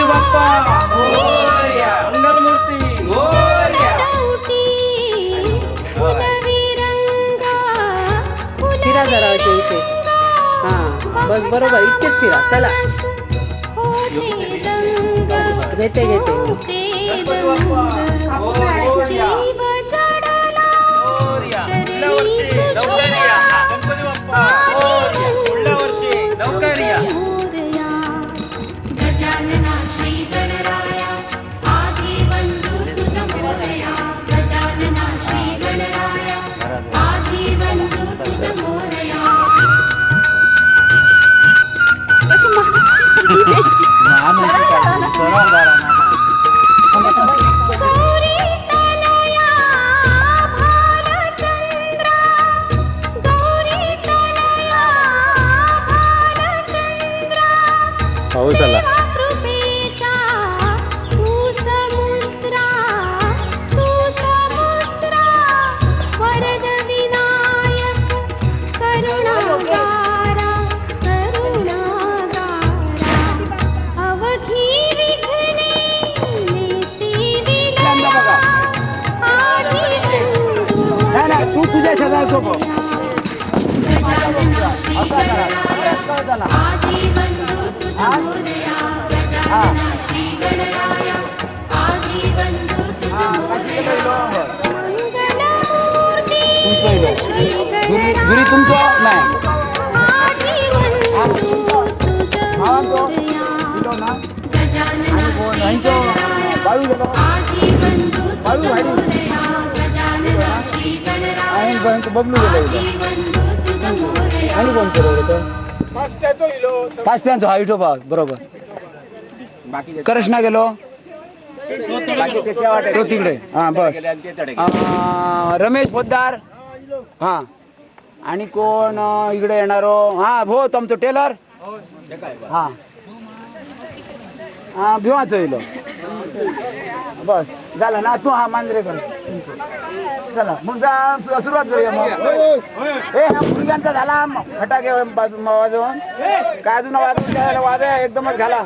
गणपती बाप्पा मंगलमूर्ती. दौटी फुलविरंगा फिरा जरा असे इथे. हा बस बरोबर इतकेच फिरा चला. घेते घेते. चरणी तुझ्या नाही नाही तू तुझ्या शेजारी सोबत केलं होतं पाच त्यांचं हा विठोबा बरोबर कृष्णा गेलो. तो तिकडे. हा बस. अं, रमेश पोद्दार. हां. आणि कोण अं, इकडे येणारो हो? हां? भो हो, तुमचं टेलर. हां. हां भिवाचं येलो बस. झालं ना तू हा मांजरेकर चला मग जा सु- सुरुवात करूया मग. ए हा मुलग्यांचा झाला फटाके बाजू वाजवून. काय अजून वाजवून वाजा एकदमच घाला.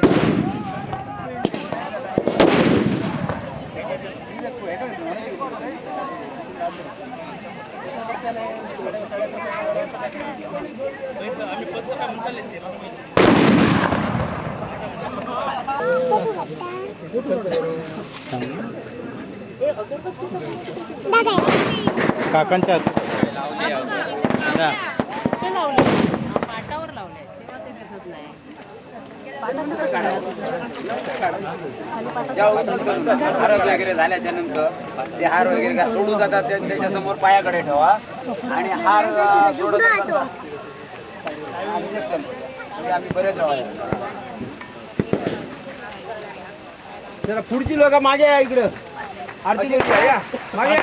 काकांच्या हार वगैरे झाल्याच्यानंतर ते हार वगैरे काय सोडून जातात त्या- त्याच्यासमोर पायाकडे ठेवा आणि हार सोडत. म्हणजे आम्ही बरेच राहू जरा पुढची लोक माझ्या या इकडं. आरती घेऊया, या मागे या.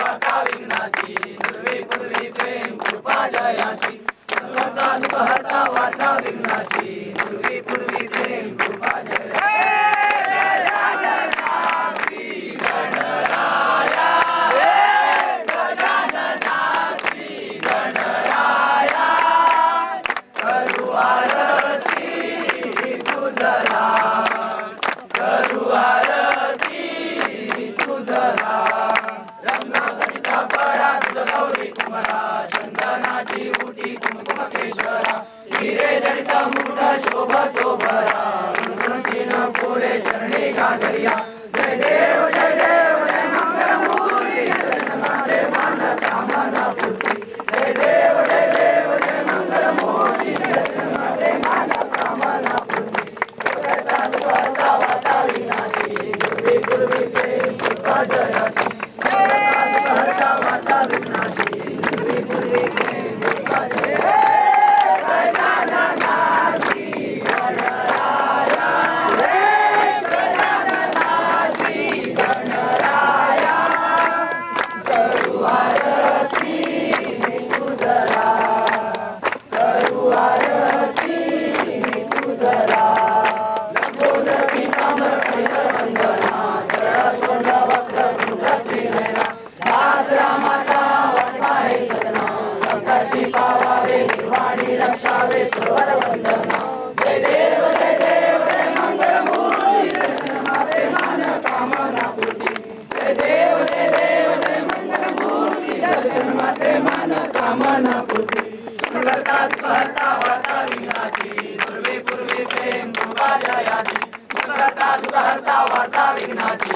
वाटा विघ्नाची पूर्वी पूर्वी प्रेम कृपा जयाची. सर्वता चंदनाची उटी कुंभ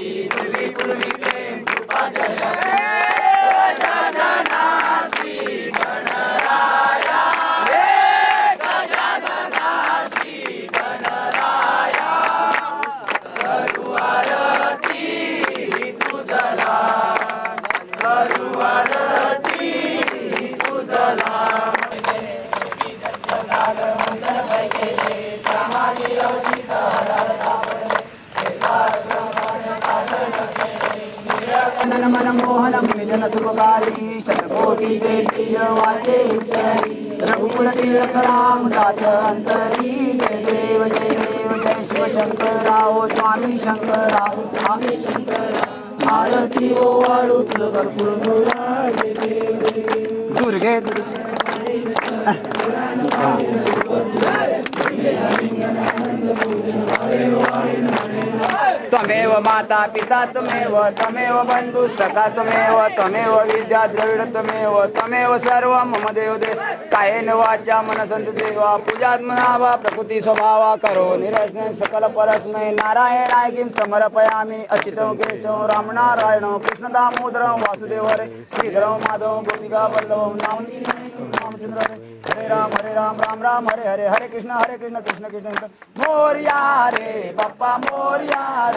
Yeah. मोहनम सुखकारी शतकोटी जय प्रिय वाचे उच्चरी रघुकुल तिलक राम दास अंतरी जय देव जय देव जय शिव शंकराव स्वामी शंकराव स्वामी शंकरा आरती ओ वाळू तुल कर्पूर दुर्गे दुर्गे त्वमेव माता पिता त्वमेव त्वमेव बंधु सखा त्वमेव त्वमेव विद्या द्रविड त्वमेव त्वमेव सर्व मम देव देव कायेन वाचा मनसंत देवा पूजात्मना वा प्रकृती स्वभावा करो निरसन सकल परस्मै। नारायणाय किं समर्पयामि अच्युतं केशव रामनारायण कृष्ण दामोदर वासुदेव रे श्रीधर माधव गोपिका वल्लभ नाम रामचंद्र हरे। राम हरे राम राम राम हरे हरे हरे कृष्ण हरे कृष्ण कृष्ण कृष्ण कृष्ण। मोर्या रे बाप्पा मोर्या रे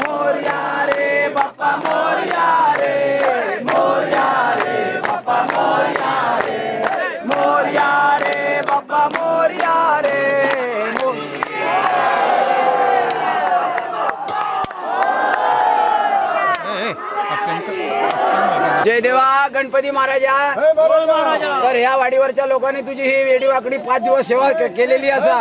मोर्या रे बाप्पा मोर्या गणपती महाराजा. तर ह्या वाडीवरच्या लोकांनी तुझी ही वेडी वाकडी पाच दिवस सेवा के- केलेली असा.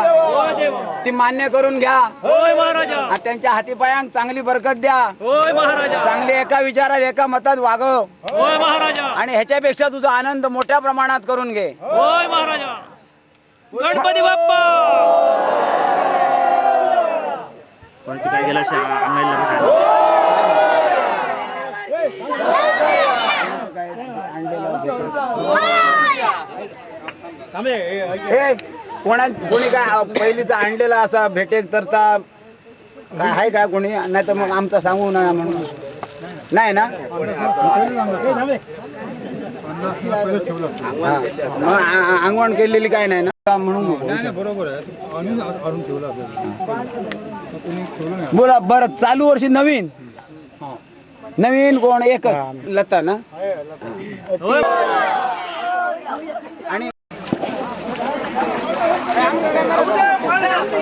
ती मान्य करून घ्या. होय महाराजा. आणि त्यांच्या हातीपायांक चांगली बरकत द्या. होय महाराजा. चांगली एका विचारात एका मतात वागव होय महाराजा. आणि ह्याच्यापेक्षा तुझा आनंद मोठ्या प्रमाणात करून घे. होय महाराजा. गणपती बाप्पा. कोणती काय गेला अंगाईला हे कोणा कोणी काय पहिलीचा आणलेला असा भेटेक तरता काय आहे का कोणी? नाही तर मग आमचा सांगू नका म्हणून. नाही ना? हा. मग आ- अंगवण केलेली काय नाही ना? म्हणून बरोबर आहे. आणून आणून ठेवला बोला बरं चालू वर्षी नवीन? नवीन कोण? एकच. लता ना? आणि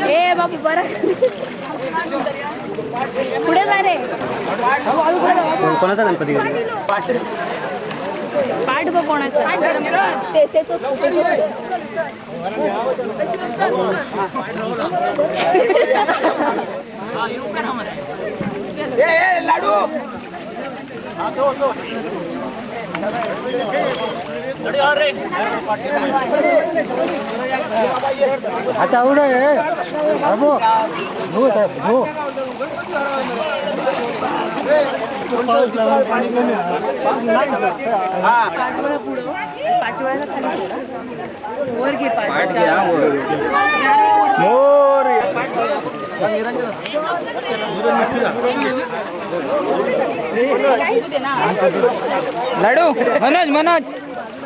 ए बापू बरं. पुढे जा रे. कोणाचा गणपती पाठ बघ कोणाचं. ते ते तो. ए, ए, लाडू! आता आवड आहे बाबू हो साहेब हो मोर लाडू मनोज मनोज.